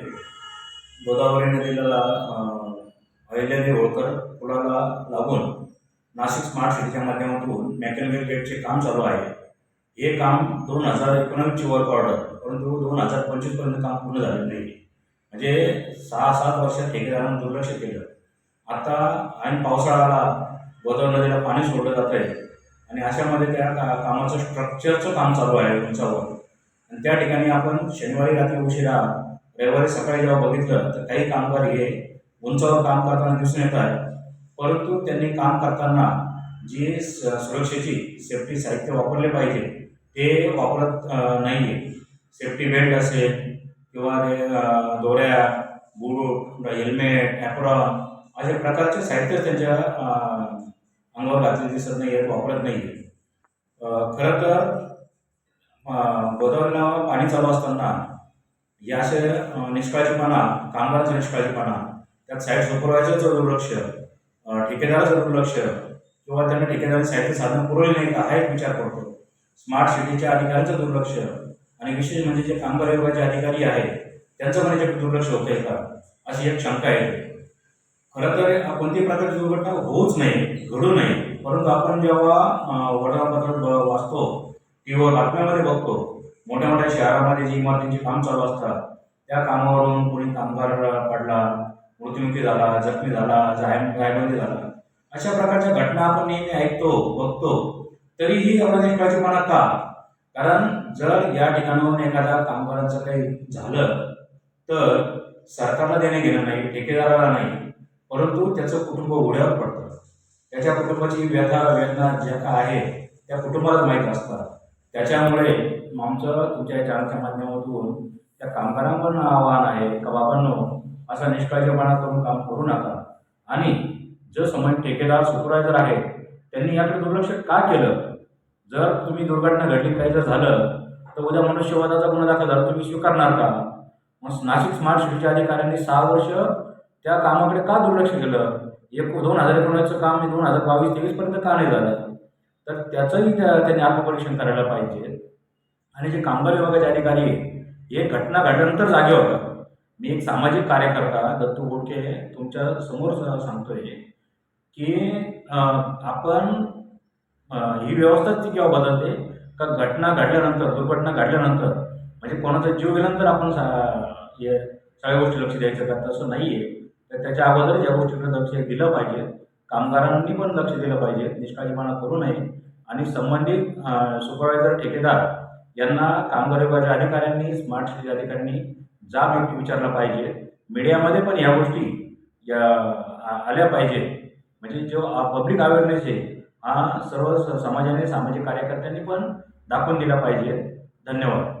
गोदावरी नदीला अहिल्यादेवी होळकर पुलाला लागून नाशिक स्मार्ट सिटीच्या माध्यमातून मॅकॅनिकल गेटचे काम चालू आहे. हे काम दोन हजार एकोणावीसची वर्क ऑर्डर परंतु दोन हजार पंचवीसपर्यंत काम पूर्ण झालेलं नाही. म्हणजे सहा सात वर्षात ठेकेदारानं दुर्लक्ष केलं. आता ऐन पावसाळा आला गोदावरी नदीला पाणी सोडलं जात आहे आणि अशामध्ये त्या का कामाचं स्ट्रक्चरचं काम चालू आहे उंचावर. आणि त्या ठिकाणी आपण शनिवारी रात्री उशिरा रविवारी सकाळी जेव्हा बघितलं तर काही कामगार हे उंचावर काम करताना दिसून येत आहे परंतु त्यांनी काम करताना जी सुरक्षेची सेफ्टी साहित्य वापरले पाहिजे ते वापरत नाही आहे सेफ्टी बेल्ट असेल किंवा दोऱ्या बूट हेल्मेट ॲप्रॉन अशा प्रकारचे साहित्य त्यांच्या अंगावर घातले दिसत नाही आहेत वापरत नाही आहे खरं तर गोदावरीला पाणी चालू असताना या असे निष्काळजीपणा कामगारांचा निष्काळजीपणा त्यात साईट सुपरवायझरचं दुर्लक्ष ठेकेदाराचं दुर्लक्ष किंवा त्यांना ठेकेदार साहित्य साधन पुरवले नाही का हा एक विचार पडतो. स्मार्ट सिटीच्या अधिकाऱ्यांचं दुर्लक्ष आणि विशेष म्हणजे जे कामगार विभागाचे अधिकारी आहेत त्यांचं म्हणजे दुर्लक्ष दुर्लक्ष आहे का? अशी एक शंका येते खरं तर कोणती प्रकारची दुर्घटना होऊच नाही घडू नये परंतु आपण जेव्हा अ, वर्तमानपत्रात वाचतो किंवा बातम्यामध्ये बघतो मोठ्या मोठ्या शहरामध्ये जी इमारतींची काम चालू असतात त्या कामावरून कोणी कामगार पडला मृत्युमुखी झाला जखमी झाला जाय गायबंदी झाला अशा प्रकारच्या घटना आपण नेहमी ऐकतो बघतो. तरीही आपण निष्काळजीपणा का? कारण जर या ठिकाणावरून एखाद्या कामगारांचं काही झालं तर सरकारला देणे घेणं नाही ठेकेदाराला नाही परंतु त्याचं कुटुंब उघड्यावर पडतं. त्याच्या कुटुंबाची व्यथा वेदना ज्या काय आहे त्या कुटुंबाला माहीत असतात. त्याच्यामुळे आमचं तुमच्या चॅनलच्या माध्यमातून त्या कामगारांना आव्हान आहे का बाबांनो असा निष्काळजीपणा करून काम करू नका. आणि जो समज ठेकेदार सुपरवायझर आहे त्यांनी याकडे दुर्लक्ष का केलं? जर तुम्ही दुर्घटना घडली काही जर झालं तर उद्या मनुष्यवादाचा गुन्हा दाखल झाला तुम्ही स्वीकारणार का? मग नाशिक स्मार्ट सिटीच्या अधिकाऱ्यांनी सहा वर्ष त्या कामाकडे का दुर्लक्ष केलं? एक दोन हजार एकोणीसचं काम दोन हजार बावीस तेवीसपर्यंत का नाही झालं? तर त्याचंही त्या- त्यांनी आत्मपरीक्षण करायला पाहिजे. आणि जे कामगार विभागाचे अधिकारी आहेत हे घटना घडल्यानंतर जागे होतात. मी एक सामाजिक कार्यकर्ता दत्तू गोडके तुमच्यासमोर सांगतोय की आपण ही व्यवस्थाच ती केव्हा बदलते? का घटना घडल्यानंतर दुर्घटना घडल्यानंतर? म्हणजे कोणाचा जीव गेल्यानंतर आपण सा- हे सगळ्या गोष्टी लक्ष द्यायचं का? तसं नाही आहे तर त्याच्या अगोदर या गोष्टीकडे लक्ष दिलं पाहिजे. कामगारांनी पण लक्ष दिलं पाहिजे निष्काळजीपणा करू नये. आणि संबंधित सुपरवायझर ठेकेदार यांना कामगार विभागाच्या अधिकाऱ्यांनी स्मार्ट सिटी अधिकाऱ्यांनी जाब विचारला पाहिजे. मीडियामध्ये पण या गोष्टी या आल्या पाहिजे म्हणजे जो पब्लिक अवेअरनेस आहे हा सर्व स- समाजाने सामाजिक कार्यकर्त्यांनी पण दाखवून दिला पाहिजे. धन्यवाद.